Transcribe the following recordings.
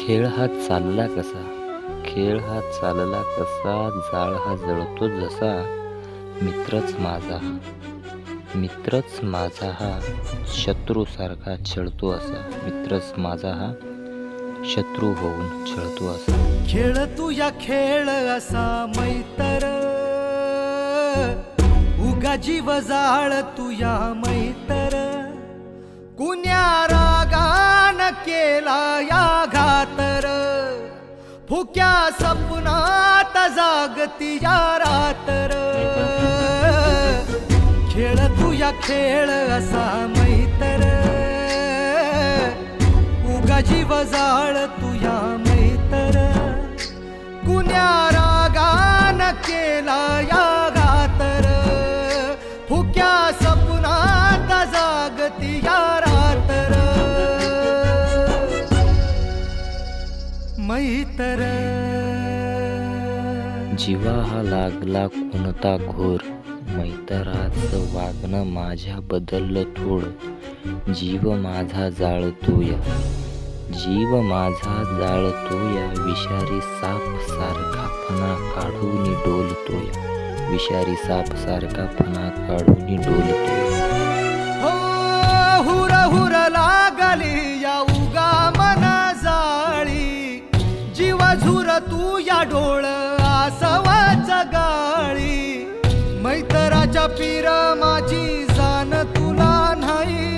खेळ हा चालला कसा? खेळ हा चालला कसा जाळ हा जळतो जसा? मित्रच माझा हा. मित्रच माझा हा. शत्रूसारखा छळतो असा. मित्रच माझा हा. शत्रू होऊन छळतो असा. खेळ तुझ्या खेळ असा मैतर. उगा जीव जाळ या मैतर. फुक्या सपनात जागती या रातर. खेळ तुया खेळ असा मैतर. उगा जीव जाळ तुया मैतर. कुण्या मैतर जीवा हा लागला कोणता घोर. मैतराच वागणं माझ्या बदललं थोड. जीव माझा जाळतो या जीव माझा जाळतो या विषारी साप सारखा फणा काढून डोलतो या विषारी साप सारखा फणा काढून डोलतो तू या डोळ आसवाच गाळी. मैतराच्या पीर माझी जाण तुला नाही.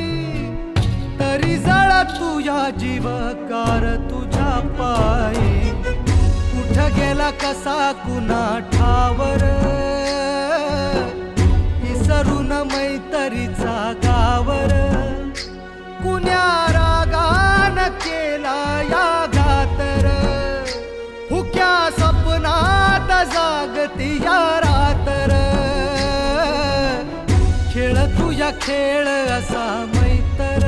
तरी जळ तुझ्या जीवकार तुझ्या पायी. कुठ गेला कसा कुणा ठावर विसरून मैतरीचा गावर. कुण्या तुझा खेळ असा मैतर.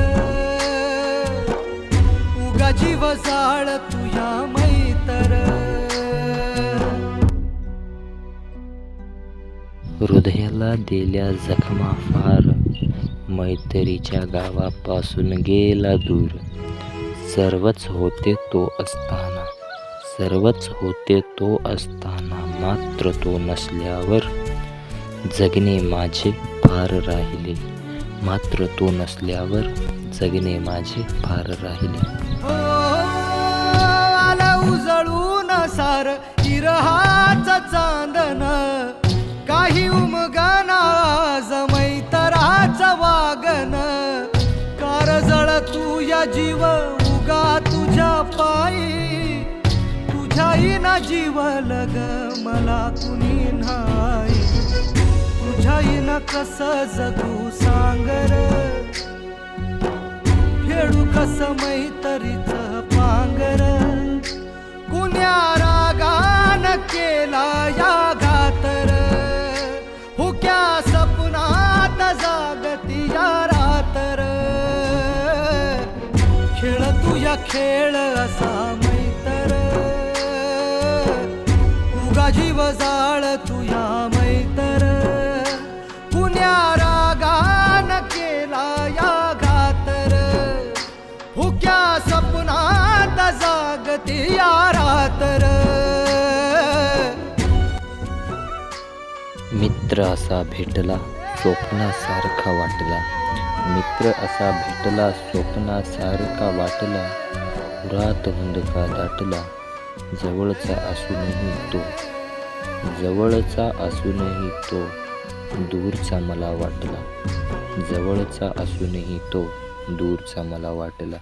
उगा जीव जाळ तुझ्या मैतर. हृदयाला दिल्या जखमा फार मैत्रीच्या गावापासून गेला दूर. सर्वच होते तो असताना सर्वच होते तो असताना मात्र तो नसल्यावर जगणे माझे फार राहिले. मात्र तो नसल्यावर जगणे माझे फार राहिले. हो, उजळून सार इरहाच चांदन. काही उमगना जमैतराच वागन. कार जळ तू या जीव उगा तुझ्या पायी. तुझ्याही ना जीव लग मला कुणी कस जगू सांगर? खेळू कस मैतरीच पांगर? कुण्या रागान केला या घातर? हुक्या सपनात जागती या रातर? खेळ तुझ्या खेळ असा या रातर. मित्र असा भेटला स्वप्नासारखा वाटला. मित्र असा भेटला स्वप्नासारखा वाटला. पुरात हुंदका दाटला जवळचा असूनही तो. जवळचा असूनही तो दूरचा मला वाटला. जवळचा असूनही तो दूरचा मला वाटला.